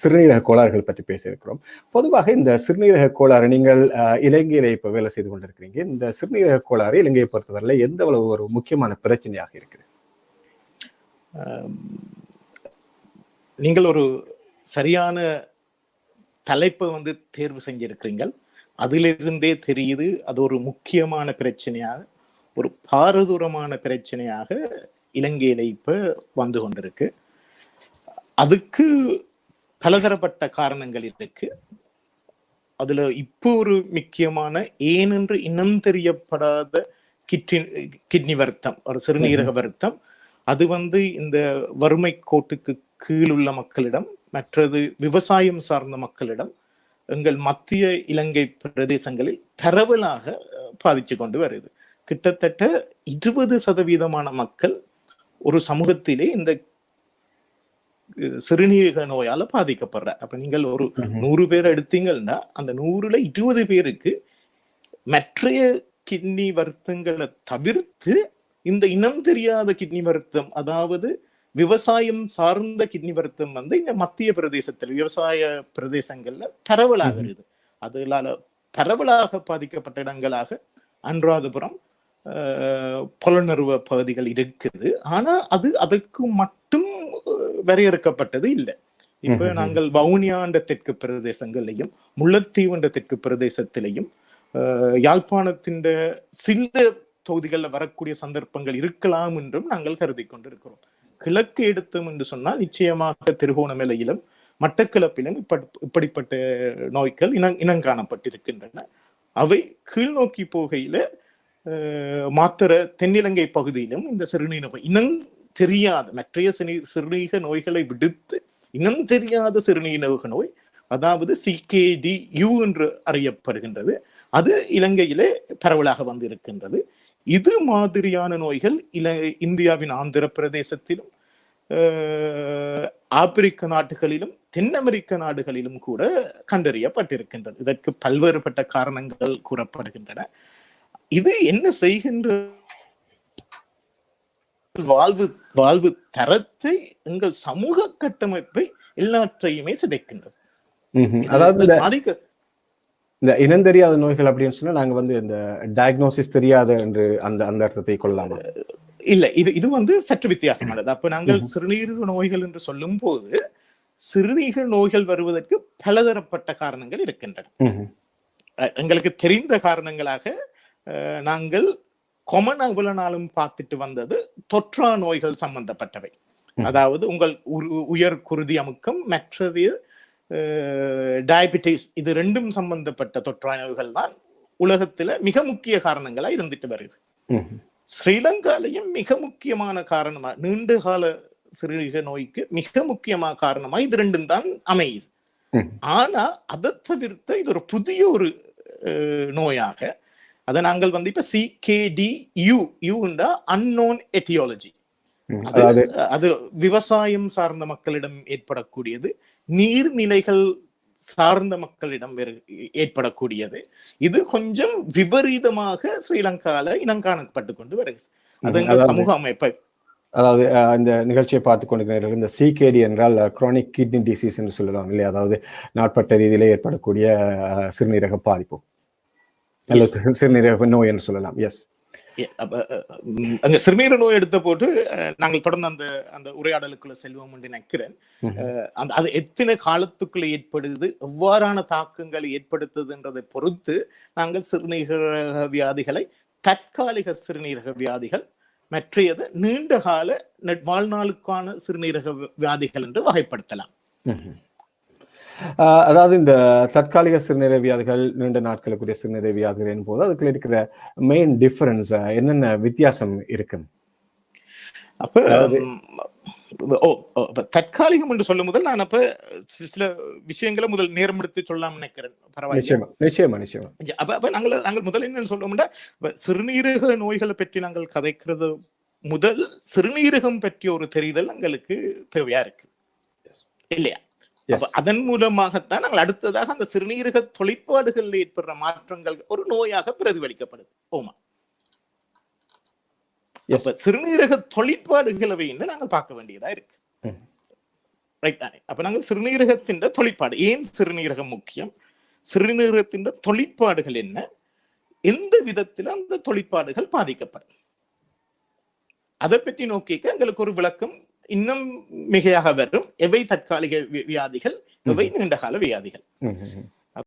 சிறுநீரக கோளாறுகள் பற்றி பேசியிருக்கிறோம். பொதுவாக இந்த சிறுநீரக கோளாறு நீங்கள் இலங்கையில இப்போ வேலை செய்து கொண்டிருக்கிறீங்க. இந்த சிறுநீரக கோளாறு இலங்கையை பொறுத்தவரையில் எந்த அளவு ஒரு முக்கியமான பிரச்சனையாக இருக்குது? நீங்கள் ஒரு சரியான தலைப்பை வந்து தேர்வு செஞ்சிருக்கிறீங்கள் அதிலிருந்தே தெரியுது அது ஒரு முக்கியமான பிரச்சனையாக ஒரு பாரதூரமான பிரச்சனையாக இலங்கையில இப்போ வந்து கொண்டிருக்கு. அதுக்கு பலதரப்பட்ட காரணங்கள் இருக்கு. அதுல இப்போ ஒரு முக்கியமான ஏனென்று இனம் தெரியப்படாத கிட்னி கிட்னி வருத்தம் ஒரு சிறுநீரக வருத்தம். அது வந்து இந்த வறுமை கோட்டுக்கு கீழுள்ள மக்களிடம் மற்றது விவசாயம் சார்ந்த மக்களிடம் எங்கள் மத்திய இலங்கை பிரதேசங்களில் பரவலாக பாதிச்சு கொண்டு வருது. கிட்டத்தட்ட இருபது சதவீதமான மக்கள் ஒரு சமூகத்திலே இந்த சிறுநீரக நோயால பாதிக்கப்படுற. அப்ப நீங்கள் ஒரு நூறு பேர் எடுத்தீங்கன்னா அந்த நூறுல இருபது பேருக்கு மற்றைய கிட்னி வருத்தங்களை தவிர்த்து இந்த இனம் தெரியாத கிட்னி வருத்தம் அதாவது விவசாயம் சார்ந்த கிட்னி வருத்தம் வந்து இந்த மத்திய பிரதேசத்தில் விவசாய பிரதேசங்கள்ல பரவலாகிறது அதனால பரவலாக பாதிக்கப்பட்ட இடங்களாக அனுராதபுரம் புலனறுவ பகுதிகள் இருக்குது. ஆனா அது அதுக்கு மட்டும் வரையறுக்கப்பட்டது இல்லை. இப்ப. நாங்கள் வவுனியாண்ட தெற்கு பிரதேசங்களையும் முல்லைத்தீவுண்ட தெற்கு பிரதேசத்திலையும் யாழ்ப்பாணத்தின் சில தொகுதிகள்ல வரக்கூடிய சந்தர்ப்பங்கள் இருக்கலாம் என்றும் நாங்கள் கருதி கொண்டிருக்கிறோம். கிழக்கு எடுத்தோம் என்று சொன்னால் நிச்சயமாக திருகோணமலையிலும் மட்டக்களப்பிலும் இப்படி- இப்படிப்பட்ட நோய்கள் இனம் இனம் காணப்பட்டிருக்கின்றன அவை கீழ்நோக்கி போகையில மாத்திர தென்னிலங்கை பகுதியிலும் இந்த சிறுநீர் நோய் இனம் தெரியாத மற்றைய சிறுநீர் சிறுநீக நோய்களை விடுத்து இனம் தெரியாத சிறுநீரக நோய் அதாவது சிகேடி யூ என்று அறியப்படுகின்றது. அது இலங்கையிலே பரவலாக வந்து இருக்கின்றது இது மாதிரியான நோய்கள் இல இந்தியாவின் ஆந்திர பிரதேசத்திலும் ஆஹ், ஆப்பிரிக்க நாடுகளிலும் தென் அமெரிக்க நாடுகளிலும் கூட கண்டறியப்பட்டிருக்கின்றது. இதற்கு பல்வேறுபட்ட காரணங்கள் கூறப்படுகின்றன. இது என்ன செய்கின்ற வாழ்வு வாழ்வு தரத்தை எங்கள் சமூக கட்டமைப்பை எல்லாற்றையுமே சிதைக்கின்றது. அதாவது பாதிக்க இந்த இனம் தெரியாத நோய்கள் அப்படின்னு சொன்னா நாங்க வந்து இந்த டயக்னோசிஸ் தெரியாத என்று அந்த அந்த அர்த்தத்தை கொள்ளலாமா இல்ல இது இது வந்து சற்று வித்தியாசமானது. அப்ப நாங்கள் சிறுநீரக நோய்கள் என்று சொல்லும் போது சிறுநீரக நோய்கள் வருவதற்கு பலதரப்பட்ட காரணங்கள் இருக்கின்றன. எங்களுக்கு தெரிந்த காரணங்களாக நாங்கள் கொமன் அவ்வளவு நாளும் பார்த்துட்டு வந்தது தொற்றா நோய்கள் சம்பந்தப்பட்டவை. அதாவது உங்கள் உயர் குருதி அமுக்கம் மற்றது டயபிட்டிஸ் இது ரெண்டும் சம்பந்தப்பட்ட தொற்றா நோய்கள் தான் உலகத்துல மிக முக்கிய காரணங்களா இருந்துட்டு வருது. ஸ்ரீலங்காலையும் மிக முக்கியமான காரணமா நீண்ட கால சிறுநீரக நோய்க்கு மிக முக்கியமான காரணமா இது ரெண்டும் தான் அமையுது. ஆனா அதை தவிர்த்த இது ஒரு புதிய ஒரு நோயாக அதை நாங்கள் வந்து இப்ப சிகேடி யூ யூண்டா அன்னோன் எட்டியாலஜி ம். அது விவசாயம் சார்ந்த மக்களிடம் ஏற்படக்கூடியது நீர்நிலைகள் சார்ந்த மக்களிடம் ஏற்படக்கூடியது. இது கொஞ்சம் விபரீதமாக ஸ்ரீலங்கால இனங்காணப்பட்டு கொண்டு வருகிறது. அது சமூக அமைப்பை. அதாவது இந்த நிகழ்ச்சியை பார்த்து கொண்டிருக்கிறவர்கள் இந்த சிகேடி என்றால் குரானிக் கிட்னி டிசீஸ் என்று சொல்லலாம் இல்லையா? அதாவது நாட்பட்ட ரீதியிலே ஏற்படக்கூடிய சிறுநீரக பாதிப்பு. அல்லது சிறு- சிறுநீரக நோய் என்று சொல்லலாம். எஸ் அங்க சிறுநீர நோய் எடுத்த போட்டு நாங்கள் தொடர்ந்து அந்த அந்த உரையாடலுக்குள்ள செல்வோம் என்று நினைக்கிறேன். அந்த அது எத்தனை காலத்துக்குள்ள ஏற்படுது எவ்வாறான தாக்கங்களை ஏற்படுத்துதுன்றதை பொறுத்து நாங்கள் சிறுநீரக வியாதிகளை தற்காலிக சிறுநீரக வியாதிகள் மற்றையது நீண்ட கால நெட்- வாழ்நாளுக்கான சிறுநீரக வியாதிகள் என்று வகைப்படுத்தலாம். அதாவது இந்த தற்காலிக சிறுநீரக வியாதிகள் நீண்ட நாட்களுக்குரிய சிறுநீரக வியாதிகள் போது அதுக்குள்ள இருக்கிற மெயின் டிஃபரன்ஸ் என்னென்ன வித்தியாசம் இருக்கு? அப்ப ஓ தற்காலிகம் என்று சொல்லும் முதல் நான் அப்ப சில விஷயங்களை முதல் நேரம் எடுத்து சொல்லாம நினைக்கிறேன். பரவாயில்ல நிச்சயமா நிச்சயமா அப்ப அப்ப நாங்கள் நாங்கள் முதல்ல என்ன சொல்லுவோம்னா இப்ப சிறுநீரக நோய்களை பற்றி நாங்கள் கதைக்கிறது முதல் சிறுநீரகம் பற்றிய ஒரு தெரிதல் எங்களுக்கு தேவையா இருக்கு? இல்லையா? அதன் மூலமாகத்தான் நாங்கள் அடுத்ததாக அந்த சிறுநீரக தொழிற்பாடுகளில் ஏற்படுற மாற்றங்கள் ஒரு நோயாக பிரதிபலிக்கப்படுது. ஓமா. அப்ப சிறுநீரக தொழிற்பாடுகளவை நாங்கள் பார்க்க வேண்டியதா இருக்கு. ரைட் தானே? அப்ப நாங்கள் சிறுநீரகத்தின் தொழிற்பாடு ஏன் சிறுநீரகம் முக்கியம்? சிறுநீரகத்தின் தொழிற்பாடுகள் என்ன? எந்த விதத்தில் அந்த தொழிற்பாடுகள் பாதிக்கப்படும்? அதை பற்றி நோக்கிக்க எங்களுக்கு ஒரு விளக்கம் இன்னும் மிகையாக வரும். எவை தற்காலிக வியாதிகள்? எவை நீண்டகால வியாதிகள்.